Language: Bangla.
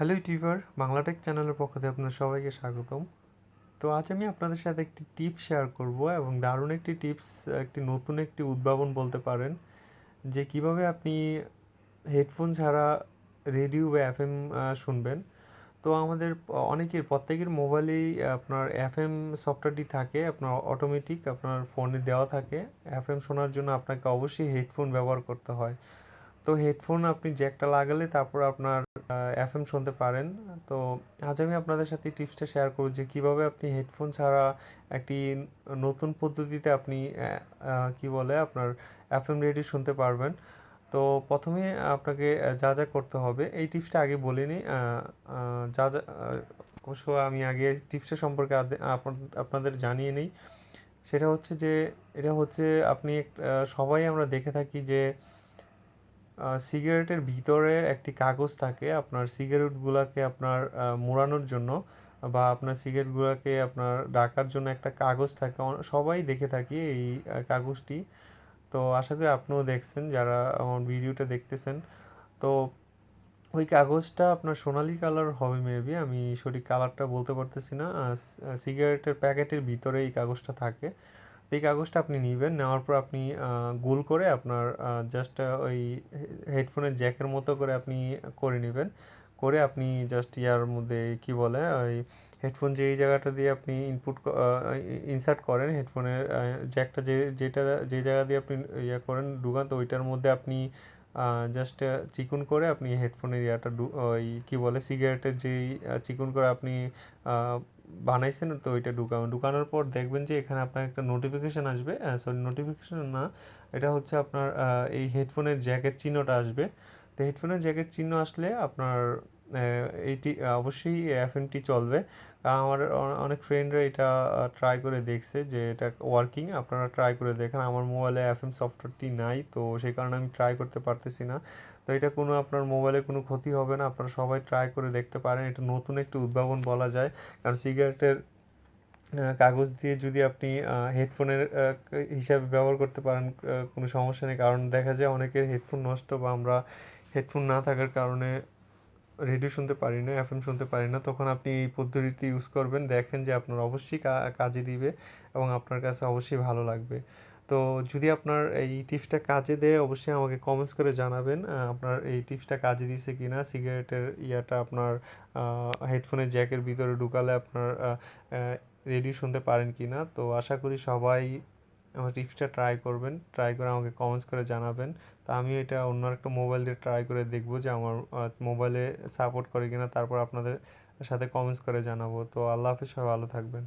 হ্যালো ইউটিউবার বাংলাটেক চ্যানেলের পক্ষ থেকে আপনাদের সবাইকে স্বাগতম। তো আজ আমি আপনাদের সাথে একটি টিপস শেয়ার করব এবং দারুণ একটি টিপস, একটি নতুন একটি উদ্ভাবন বলতে পারেন, যে কীভাবে আপনি হেডফোন ছাড়া রেডিও বা এফএম শুনবেন। তো আমাদের অনেকের, প্রত্যেকের মোবাইলেই আপনার এফএম সফটওয়্যারটি থাকে, আপনার অটোমেটিক আপনার ফোনে দেওয়া থাকে। এফএম শোনার জন্য আপনাকে অবশ্যই হেডফোন ব্যবহার করতে হয়। তো হেডফোন আপনি জ্যাকটা লাগালে তারপর আপনার এফএম শুনতে পারেন। তো আজ আমি আপনাদের সাথে টিপসটা শেয়ার করব যে কীভাবে আপনি হেডফোন ছাড়া একটি নতুন পদ্ধতিতে আপনি কি বলে আপনার এফএম রেডিও শুনতে পারবেন। তো প্রথমে আপনাকে যা যা করতে হবে, এই টিপসটা আগে বলিনি যা যা অবশ্য আমি আগে টিপসটা সম্পর্কে আপনাদের জানিয়ে নিই। সেটা হচ্ছে যে, এটা হচ্ছে আপনি সবাই আমরা দেখে থাকি যে সিগারেটের ভিতরে একটি কাগজ থাকে আপনার সিগারেটগুলোকে আপনার মোড়ানোর জন্য বা আপনার সিগারেটগুলোকে আপনার ডাকার জন্য একটা কাগজ থাকে। সবাই দেখে থাকি এই কাগজটি। তো আশা করি আপনিও দেখছেন, যারা আমার ভিডিওটা দেখতেছেন। তো ওই কাগজটা আপনার সোনালি কালার হবে মেবি আমি সঠিক কালারটা বলতে পারতেছি না। সিগারেটের প্যাকেটের ভিতরে এই কাগজটা থাকে। এই কাগজটা আপনি নেবেন। নেওয়ার পর আপনি গোল করে আপনার জাস্ট ওই হেডফোনের জ্যাকের মতো করে আপনি করে নেবেন। করে আপনি জাস্ট ইয়ার মধ্যে কি বলে, ওই হেডফোন যে জায়গাটা দিয়ে আপনি ইনপুট ইনসার্ট করেন হেডফোনের জ্যাকটা যে, যেটা, যে জায়গা দিয়ে আপনি ইয়া করেন, ঢুকান, তো ওইটার মধ্যে আপনি জাস্ট চিকুন করে আপনি হেডফোনের ইয়াটা ওই কী বলে সিগারেটের যেই চিকুন করে আপনি বানাইছেন তো ওইটা ঢুকানো ঢুকানোর পর দেখবেন যে এখানে আপনার একটা নোটিফিকেশান আসবে। সরি নোটিফিকেশান না, এটা হচ্ছে আপনার এই হেডফোনের জ্যাকেট চিহ্নটা আসবে। তো হেডফোনের জ্যাকেট চিহ্ন আসলে আপনার এইটি অবশ্যই এফএমটি চলবে। কারণ আমার অনেক ফ্রেন্ডরা এটা ট্রাই করে দেখছে যে এটা ওয়ার্কিং আপনারা ট্রাই করে দেখেন। আমার মোবাইলে এফএম সফটওয়্যারটি নাই, তো সেই কারণে আমি ট্রাই করতে পারতেছি না। তো এটা কোনো আপনার মোবাইলে কোনো ক্ষতি হবে না, আপনারা সবাই ট্রাই করে দেখতে পারেন। এটা নতুন একটি উদ্ভাবন বলা যায়। কারণ সিগারেটের কাগজ দিয়ে যদি আপনি হেডফোনের হিসাবে ব্যবহার করতে পারেন কোনো সমস্যা নেই। কারণ দেখা যায় অনেকের হেডফোন নষ্ট বা আমরা হেডফোন না থাকার কারণে রেডিও শুনতে পারি না এফএম শুনতে পারি না, তখন আপনি এই পদ্ধতিটি ইউজ করবেন, দেখেন যে আপনার অবশ্যই কাজে দিবে এবং আপনার কাছে অবশ্যই ভালো লাগবে। তো যদি আপনার এই টিপসটা কাজে দেয়, অবশ্যই আমাকে কমেন্টস করে জানাবেন আপনার এই টিপসটা কাজে দিছে কি না সিগারেটের ইয়াটা আপনার হেডফোনের জ্যাকের ভিতরে ঢুকালে আপনার রেডিও শুনতে পারেন কি না তো আশা করি সবাই আমার টিপসটা ট্রাই করবেন ট্রাই করে আমাকে কমেন্টস করে জানাবেন। তা আমি এটা অন্য একটা মোবাইল দিয়ে ট্রাই করে দেখব যে আমার মোবাইলে সাপোর্ট করে কিনা, তারপর আপনাদের সাথে কমেন্টস করে জানাব। তো আল্লাহ হাফিজ, সবাই ভালো থাকবেন।